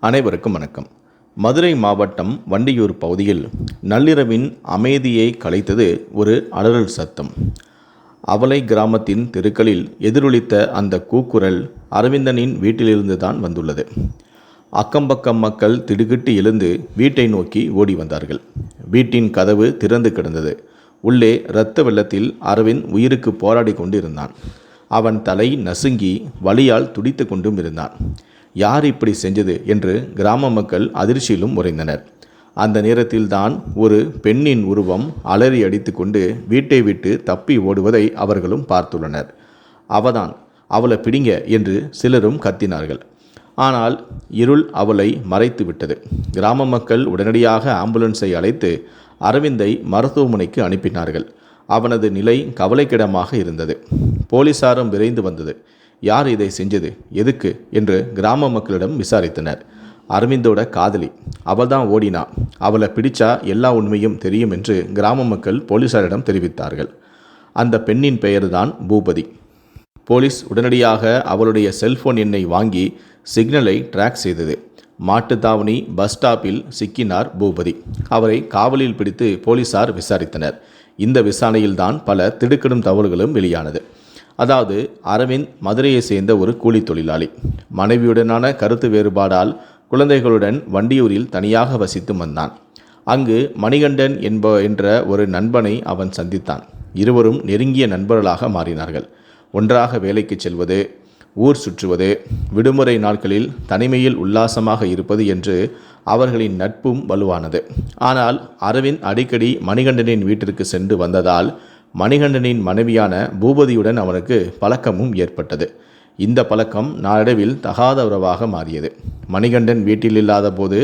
அனைவருக்கும் வணக்கம். மதுரை மாவட்டம் வண்டியூர் பகுதியில் நள்ளிரவின் அமைதியை கலைத்தது ஒரு அலறல் சத்தம். அவலை கிராமத்தின் தெருக்களில் எதிரொலித்த அந்த கூக்குரல் அரவிந்தனின் வீட்டிலிருந்து தான் வந்துள்ளது. அக்கம்பக்கம் மக்கள் திடுக்கிட்டு எழுந்து வீட்டை நோக்கி ஓடி வந்தார்கள். வீட்டின் கதவு திறந்து கிடந்தது. உள்ளே இரத்த வெள்ளத்தில் அரவிந்த் உயிருக்கு போராடி கொண்டு இருந்தான் அவன் தலை நசுங்கி வலியால் துடித்து கொண்டும் இருந்தான். யார் இப்படி செஞ்சது என்று கிராம மக்கள் அதிர்ச்சியிலும் உறைந்தனர். அந்த நேரத்தில்தான் ஒரு பெண்ணின் உருவம் அலறி அடித்துக்கொண்டு வீட்டை விட்டு தப்பி ஓடுவதை அவர்களும் பார்த்துள்ளனர். அவதான் அவளை பிடிங்க என்று சிலரும் கத்தினார்கள். ஆனால் இருள் அவளை மறைத்து விட்டது. கிராம மக்கள் உடனடியாக ஆம்புலன்ஸை அழைத்து அரவிந்தை மருத்துவமனைக்கு அனுப்பினார்கள். அவனது நிலை கவலைக்கிடமாக இருந்தது. போலீசாரும் விரைந்து வந்தது. யார் இதை செஞ்சது எதுக்கு என்று கிராம மக்களிடம் விசாரித்தனர். அரவிந்தோட காதலி அவள் தான் ஓடினா அவளை பிடிச்சா எல்லா உண்மையும் தெரியும் என்று கிராம மக்கள் போலீசாரிடம் தெரிவித்தார்கள். அந்த பெண்ணின் பெயர்தான் பூபதி. போலீஸ் உடனடியாக அவளுடைய செல்போன் எண்ணை வாங்கி சிக்னலை ட்ராக் செய்தது. மாட்டுத்தாவணி பஸ் ஸ்டாப்பில் சிக்கினார் பூபதி. அவரை காவலில் பிடித்து போலீசார் விசாரித்தனர். இந்த விசாரணையில்தான் பல திடுக்கிடும் தகவல்களும் வெளியானது. அதாவது அரவிந்த் மதுரையை சேர்ந்த ஒரு கூலி தொழிலாளி. மனைவியுடனான கருத்து வேறுபாடால் குழந்தைகளுடன் வண்டியூரில் தனியாக வசித்து வந்தான். அங்கு மணிகண்டன் என்ப என்ற ஒரு நண்பனை அவன் சந்தித்தான். இருவரும் நெருங்கிய நண்பர்களாக மாறினார்கள். ஒன்றாக வேலைக்கு செல்வது ஊர் சுற்றுவது விடுமுறை நாட்களில் தனிமையில் உல்லாசமாக இருப்பது என்று அவர்களின் நட்பும் வலுவானது. ஆனால் அரவிந்த் அடிக்கடி மணிகண்டனின் வீட்டிற்கு சென்று வந்ததால் மணிகண்டனின் மனைவியான பூபதியுடன் அவனுக்கு பழக்கமும் ஏற்பட்டது. இந்த பழக்கம் நாளடைவில் தகாத உறவாக மாறியது. மணிகண்டன் வீட்டில் இல்லாத போது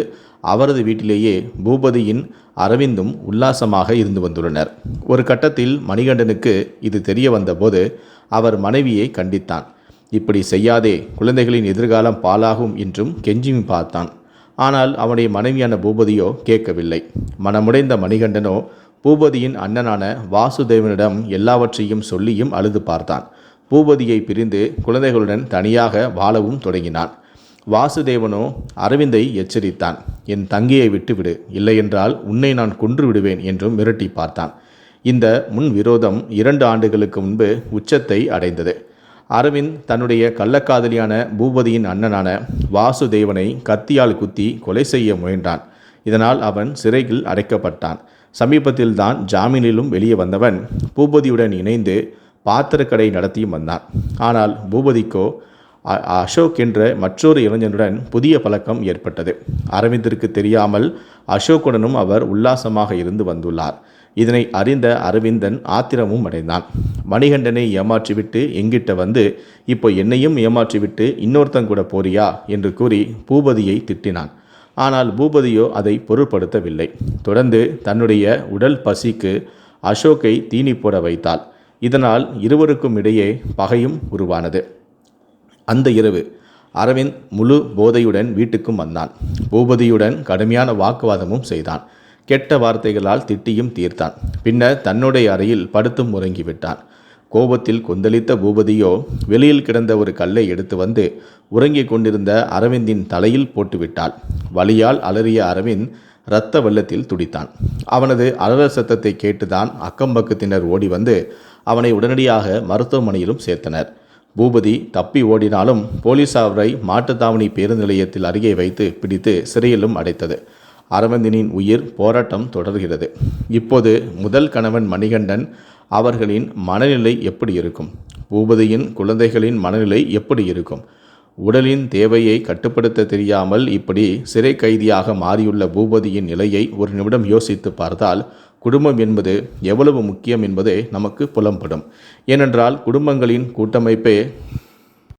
அவரது வீட்டிலேயே பூபதியின் அரவிந்தும் உல்லாசமாக இருந்து வந்துள்ளனர். ஒரு கட்டத்தில் மணிகண்டனுக்கு இது தெரிய வந்தபோது அவர் மனைவியை கண்டித்தான். இப்படி செய்யாதே குழந்தைகளின் எதிர்காலம் பாலாகும் என்றும் கெஞ்சியும் பார்த்தான். ஆனால் அவனுடைய மனைவியான பூபதியோ கேட்கவில்லை. மனமுடைந்த மணிகண்டனோ பூபதியின் அண்ணனான வாசுதேவனிடம் எல்லாவற்றையும் சொல்லியும் அழுது பார்த்தான். பூபதியை பிரிந்து குழந்தைகளுடன் தனியாக வாழவும் தொடங்கினான். வாசுதேவனோ அரவிந்தை எச்சரித்தான். என் தங்கையை விட்டுவிடு. இல்லையென்றால் உன்னை நான் கொன்று விடுவேன் என்றும் மிரட்டி பார்த்தான். இந்த முன் விரோதம் இரண்டு ஆண்டுகளுக்கு முன்பு உச்சத்தை அடைந்தது. அரவிந்த் தன்னுடைய கள்ளக்காதலியான பூபதியின் அண்ணனான வாசுதேவனை கத்தியால் குத்தி கொலை செய்ய முயன்றான். இதனால் அவன் சிறையில் அடைக்கப்பட்டான். சமீபத்தில்தான் ஜாமீனிலும் வெளியே வந்தவன். பூபதியுடன் இணைந்து பாத்திரக்கடை நடத்தியும் வந்தான். ஆனால் பூபதிக்கோ அசோக் என்ற மற்றொரு இளைஞனுடன் புதிய பழக்கம் ஏற்பட்டது. அரவிந்திற்கு தெரியாமல் அசோக்குடனும் அவர் உல்லாசமாக இருந்து வந்துள்ளார். இதனை அறிந்த அரவிந்தன் ஆத்திரமும் அடைந்தான். மணிகண்டனை ஏமாற்றிவிட்டு எங்கிட்ட வந்து இப்போ என்னையும் ஏமாற்றிவிட்டு இன்னொருத்தங்கூட போறியா? என்று கூறி பூபதியை திட்டினான். ஆனால் பூபதியோ அதை பொருட்படுத்தவில்லை. தொடர்ந்து தன்னுடைய உடல் பசிக்கு அசோக்கை தீனி போட வைத்தாள். இதனால் இருவருக்கும் இடையே பகையும் உருவானது. அந்த இரவு அரவிந்த் முழு போதையுடன் வீட்டுக்கும் வந்தான். பூபதியுடன் கடுமையான வாக்குவாதமும் செய்தான். கெட்ட வார்த்தைகளால் திட்டியும் தீர்த்தான். பின்னர் தன்னுடைய அறையில் படுத்தும் உறங்கிவிட்டான். கோபத்தில் கொந்தளித்த பூபதியோ வெளியில் கிடந்த ஒரு கல்லை எடுத்து வந்து உறங்கிக் கொண்டிருந்த அரவிந்தின் தலையில் போட்டுவிட்டாள். வலியால் அலறிய அரவிந்த் இரத்த வெள்ளத்தில் துடித்தான். அவனது அலறல் சத்தத்தை கேட்டுதான் அக்கம்பக்கத்தினர் ஓடி வந்து அவனை உடனடியாக மருத்துவமனையிலும் சேர்த்தனர். பூபதி தப்பி ஓடினாலும் போலீஸ் அவரை மாட்டுத்தாவணி பேருந்து நிலையத்தில் அருகே வைத்து பிடித்து சிறையிலும் அடைத்தது. அரவிந்தனின் உயிர் போராட்டம் தொடர்கிறது. இப்போது முதல் கணவன் மணிகண்டன் அவர்களின் மனநிலை எப்படி இருக்கும்? பூபதியின் குழந்தைகளின் மனநிலை எப்படி இருக்கும்? உடலின் தேவையை கட்டுப்படுத்த தெரியாமல் இப்படி சிறை கைதியாக மாறியுள்ள பூபதியின் நிலையை ஒரு நிமிடம் யோசித்து பார்த்தால் குடும்பம் என்பது எவ்வளவு முக்கியம் என்பதே நமக்கு புலம்படும். ஏனென்றால் குடும்பங்களின் கூட்டமைப்பே